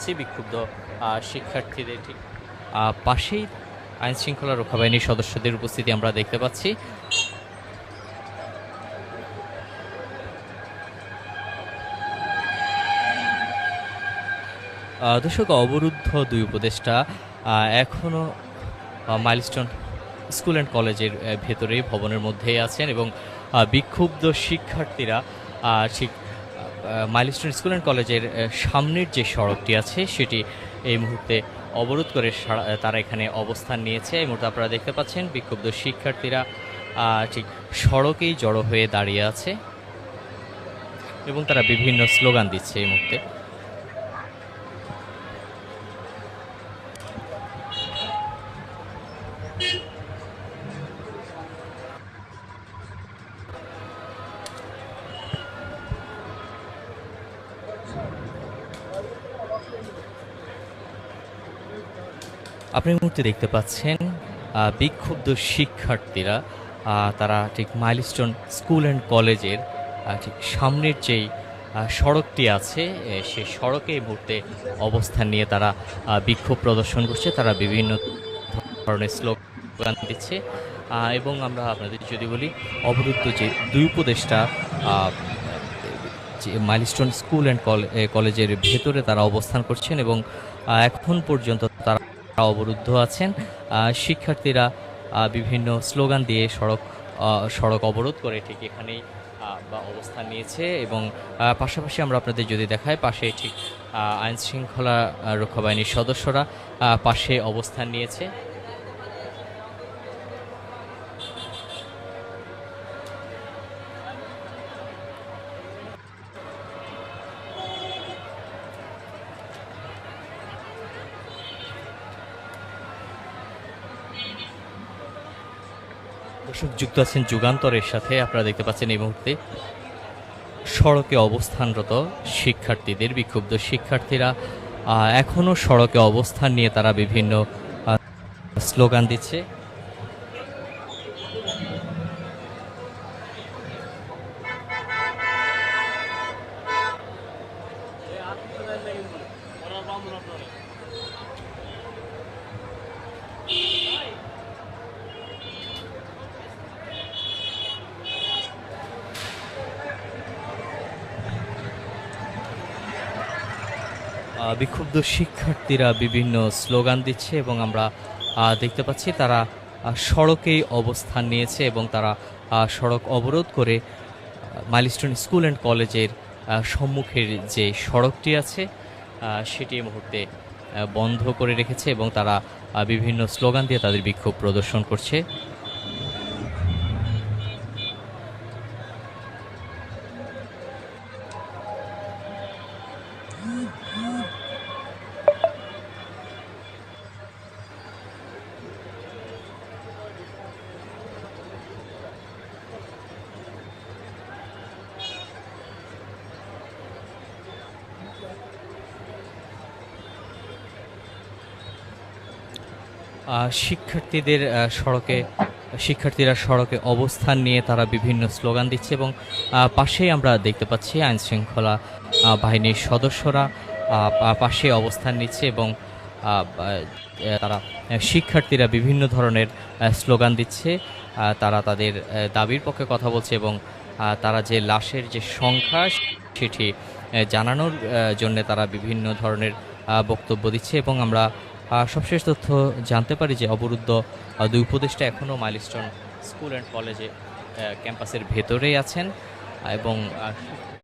পাচ্ছি বিক্ষুব্ধ শিক্ষার্থীদের ঠিক। পাশেই আইন শৃঙ্খলা রক্ষা বাহিনীর সদস্যদের উপস্থিতি আমরা দেখতে পাচ্ছি। দর্শক, অবরুদ্ধ দুই উপদেষ্টা এখনও মাইলস্টোন স্কুল অ্যান্ড কলেজের ভেতরে ভবনের মধ্যেই আছেন এবং বিক্ষুব্ধ শিক্ষার্থীরা মাইলস্টোন স্কুল অ্যান্ড কলেজের সামনের যে সড়কটি আছে, সেটি এই মুহূর্তে অবরোধ করে তারা এখানে অবস্থান নিয়েছে। এই মুহূর্তে আপনারা দেখতে পাচ্ছেন বিক্ষুব্ধ শিক্ষার্থীরা ঠিক সড়কেই জড়ো হয়ে দাঁড়িয়ে আছে এবং তারা বিভিন্ন স্লোগান দিচ্ছে এই মুহূর্তে। আপনি মুহূর্তে দেখতে পাচ্ছেন বিক্ষুব্ধ শিক্ষার্থীরা তারা ঠিক মাইলস্টোন স্কুল অ্যান্ড কলেজের ঠিক সামনের যেই সড়কটি আছে সেই সড়কে এই মুহূর্তে অবস্থান নিয়ে তারা বিক্ষোভ প্রদর্শন করছে। তারা বিভিন্ন ধরনের স্লোগান দিচ্ছে এবং আমরা আপনাদের যদি বলি, অবরুদ্ধ যে দুই উপদেষ্টা যে মাইলস্টোন স্কুল অ্যান্ড কলেজের ভেতরে তারা অবস্থান করছেন এবং এখন পর্যন্ত অবরুদ্ধ আছেন। শিক্ষার্থীরা বিভিন্ন স্লোগান দিয়ে সড়ক সড়ক অবরোধ করে ঠিক এখানেই বা অবস্থান নিয়েছে এবং পাশাপাশি আমরা আপনাদের যদি দেখাই, পাশে ঠিক আইনশৃঙ্খলা আইন শৃঙ্খলা রক্ষা বাহিনীর সদস্যরা পাশে অবস্থান নিয়েছে। দর্শক, যুক্ত আছেন যুগান্তরের সাথে। আপনারা দেখতে পাচ্ছেন এই মুহূর্তে সড়কে অবস্থানরত শিক্ষার্থীদের, বিক্ষুব্ধ শিক্ষার্থীরা। এখনও সড়কে অবস্থান নিয়ে তারা বিভিন্ন স্লোগান দিচ্ছে। বিক্ষুব্ধ শিক্ষার্থীরা বিভিন্ন স্লোগান দিচ্ছে এবং আমরা দেখতে পাচ্ছি তারা সড়কেই অবস্থান নিয়েছে এবং তারা সড়ক অবরোধ করে মাইলস্টোন স্কুল অ্যান্ড কলেজের সম্মুখের যে সড়কটি আছে সেটি মুহূর্তে বন্ধ করে রেখেছে এবং তারা বিভিন্ন স্লোগান দিয়ে তাদের বিক্ষোভ প্রদর্শন করছে। শিক্ষার্থীদের সড়কে, শিক্ষার্থীরা সড়কে অবস্থান নিয়ে তারা বিভিন্ন স্লোগান দিচ্ছে এবং পাশেই আমরা দেখতে পাচ্ছি আইন শৃঙ্খলা বাহিনীর সদস্যরা পাশে অবস্থান নিচ্ছে এবং তারা শিক্ষার্থীরা বিভিন্ন ধরনের স্লোগান দিচ্ছে। তারা তাদের দাবির পক্ষে কথা বলছে এবং তারা যে লাশের যে সংখ্যা, সেটি জানানোর জন্য তারা বিভিন্ন ধরনের বক্তব্য দিচ্ছে এবং আমরা সবশেষ তথ্য জানতে পারি যে অবরুদ্ধ দুই উপদেষ্টা এখনও মাইলস্টোন স্কুল অ্যান্ড কলেজে ক্যাম্পাসের ভেতরেই আছেন এবং